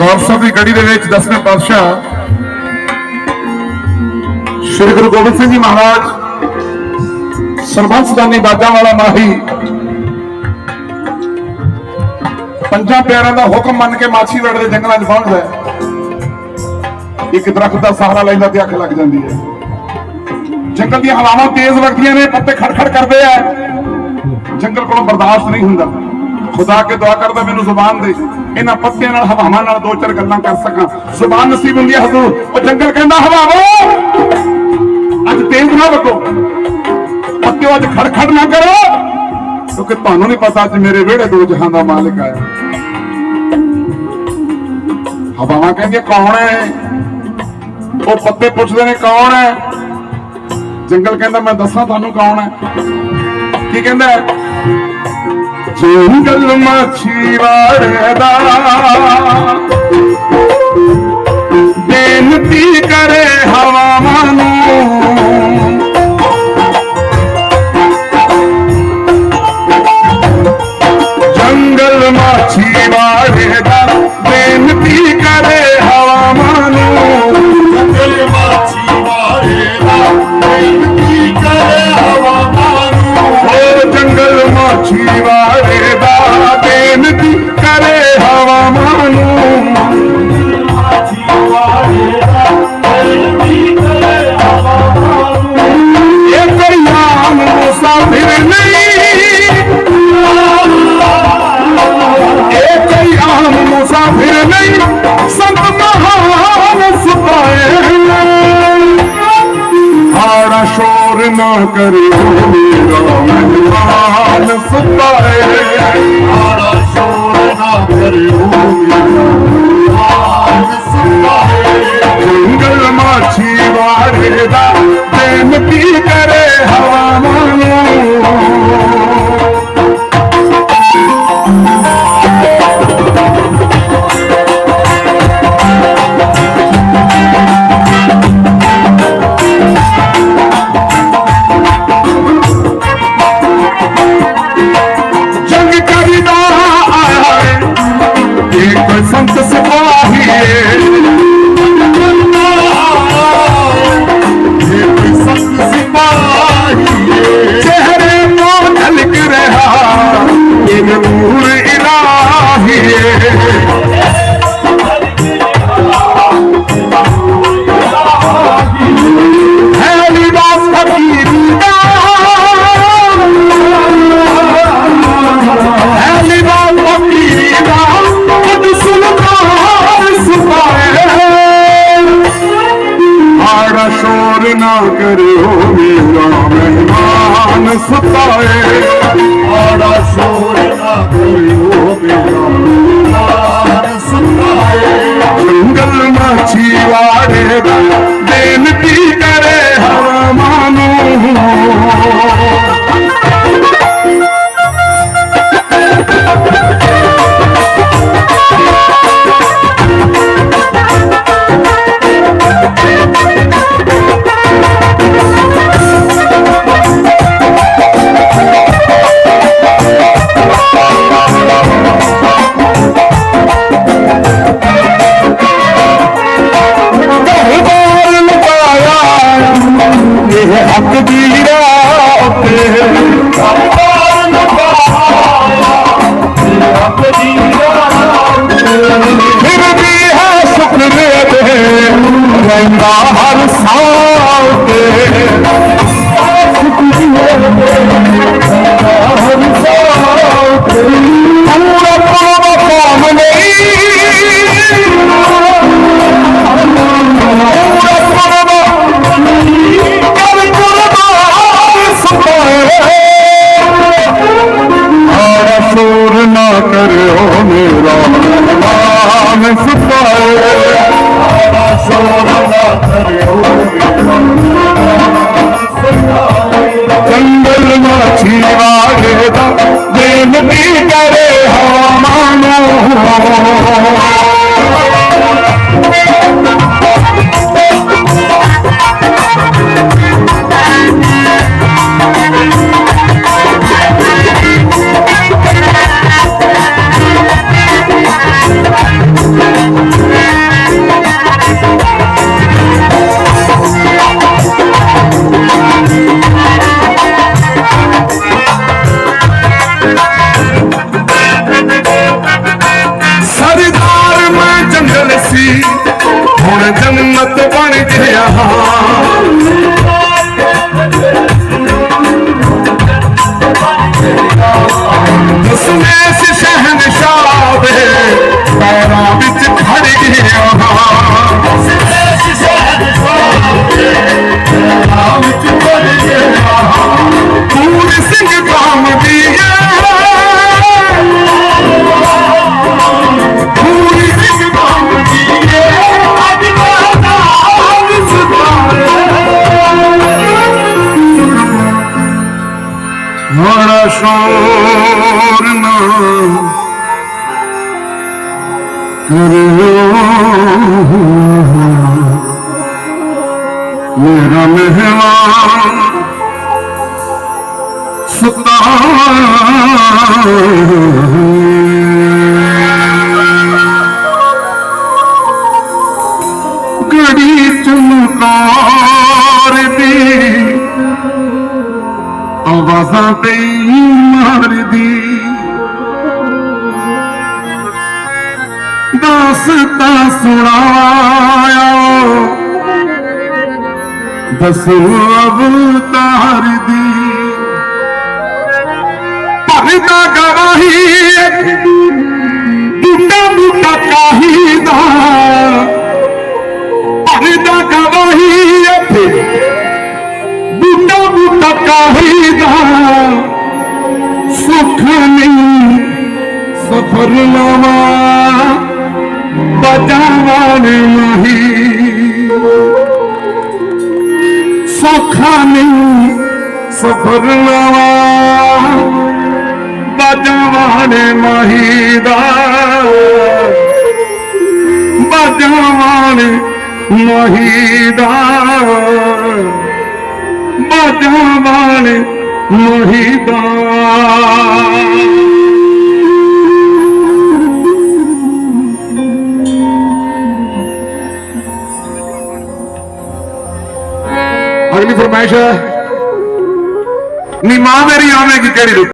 ਗੌਰਸਰ ਦੀ ਗੜੀ ਦੇ ਵਿੱਚ ਦਸਵੇਂ ਪਾਤਸ਼ਾਹ। ਸ੍ਰੀ ਗੁਰੂ ਗੋਬਿੰਦ ਸਿੰਘ ਜੀ ਮਹਾਰਾਜ, ਸਰਬੰਸਦਾਨੀ ਬਾਜਾਂ ਵਾਲਾ ਮਾਹੀ, ਪੰਜਾਂ ਪਿਆਰਿਆਂ ਦਾ ਹੁਕਮ ਮੰਨ ਕੇ ਮਾਛੀਵਾੜੇ ਦੇ ਜੰਗਲਾਂ 'ਚ ਪਹੁੰਚਦਾ ਇੱਕ ਦਰਖਤ ਦਾ ਸਹਾਰਾ ਲੈਂਦਾ ਤੇ ਅੱਖ ਲੱਗ ਜਾਂਦੀ ਹੈ। ਜੰਗਲ ਦੀਆਂ ਹਵਾਵਾਂ ਤੇਜ਼ ਵਗਦੀਆਂ ਨੇ, ਪੱਤੇ ਖੜਖੜ ਕਰਦੇ ਆ। ਜੰਗਲ ਕੋਲੋਂ ਬਰਦਾਸ਼ਤ ਨਹੀਂ ਹੁੰਦਾ। ਖੁਦਾ ਕੇ ਦੁਆ ਕਰਦਾ ਮੈਨੂੰ ਜ਼ੁਬਾਨ ਦੇ। ਇਹਨਾਂ ਪੱਤਿਆਂ ਨਾਲ, ਹਵਾਵਾਂ ਨਾਲ ਦੋ ਚਾਰ ਗੱਲਾਂ ਕਰ ਸਕਾਂ। ਜ਼ੁਬਾਨ ਨਸੀਬ ਹੁੰਦੀ ਹੈ ਹਜ਼ੂਰ। ਉਹ ਜੰਗਲ ਕਹਿੰਦਾ, ਹਵਾਵੋ! ਅੱਜ ਤੇਜ਼ ਨਾ ਵਗੋ। ਪੱਤਿਓ, ਅੱਜ ਖੜਖੜ ਨਾ ਕਰੋ। ਕਿਉਂਕਿ ਤੁਹਾਨੂੰ ਨਹੀਂ ਪਤਾ ਅੱਜ ਮੇਰੇ ਵਿਹੜੇ ਦੋ ਜਹਾਂ ਦਾ ਮਾਲਕ ਆਇਆ। ਹਵਾਵਾਂ ਕਹਿੰਦੀਆਂ, ਕੌਣ ਹੈ? ਉਹ ਪੱਤੇ ਪੁੱਛਦੇ ਨੇ, ਕੌਣ ਹੈ? ਜੰਗਲ ਕਹਿੰਦਾ, ਮੈਂ ਦੱਸਾਂ ਤੁਹਾਨੂੰ ਕੌਣ ਹੈ? ਕੀ ਕਹਿੰਦਾ ਜੰਗਲ ਮਾਛੀ ਵਾੜੇ ਬੇਨਤੀ ਕਰੇ ਹਵਾਵਾਂ ਨੂੰ। ਸ਼ੋਰ ਕਰਿਓ ਮੇਰਾ ਮਹਿਮਾਨ ਸੁਤਾਏ। ਰਹਿੰਦਾ ਹਰ ਸਾਲ ਤੇ ਪੂਰਾ ਪਾਵਾ ਕਾਮ ਨਹੀਂ ਪੂਰਾ ਹੁਣ ਜੰਨਤ ਬਣ ਗਿਆ। ਦਸਮੇਸ਼ ਸ਼ਹਿਨਸ਼ਾਹ ਦੇ ਪੈਰਾਂ ਵਿੱਚ ਖੜ ਗਈ। ਮੇਰਾ ਮਹਿਮਾਨ ਸੁਤਾ ਗੜੀ ਚਮਕਾਰ ਦੀ ਆਵਾਜ਼ਾਂ ਤੇ ਮਾਰਦੀ। ਦਾਸਤਾ ਸੁਣਾਇਆ। ਦਸੋ ਅਵਤਾਰ ਦੀ। ਭਗਤਾ ਗਵਾਹੀ ਬੁੱਢਾ ਬੁੱਢਾ ਕਾਹੀਦਾ ਭਗਤਾ ਗਵਾਹੀ ਇੱਥੇ ਬੁੱਢਾ ਬੁੱਢਾ ਕਾਹੀਦਾ ਸੁੱਖ ਨਹੀਂ ਸਫਰ ਲਾਵਾ ਬਜਾਵਾਨ ਨਹੀਂ ਸੌਖਾ ਨਹੀਂ ਸਫਰ ਲਾਵਾ ਬਜਾਵਾਨ ਮਹੀਦਾ ਬਜਾਵਾਨ ਮਹੀਦਾ ਫਰਮਾਇਸ਼ ਨੀ ਮਾਂ ਮੇਰੀ ਆਵੇਗੀ ਕਿਹੜੀ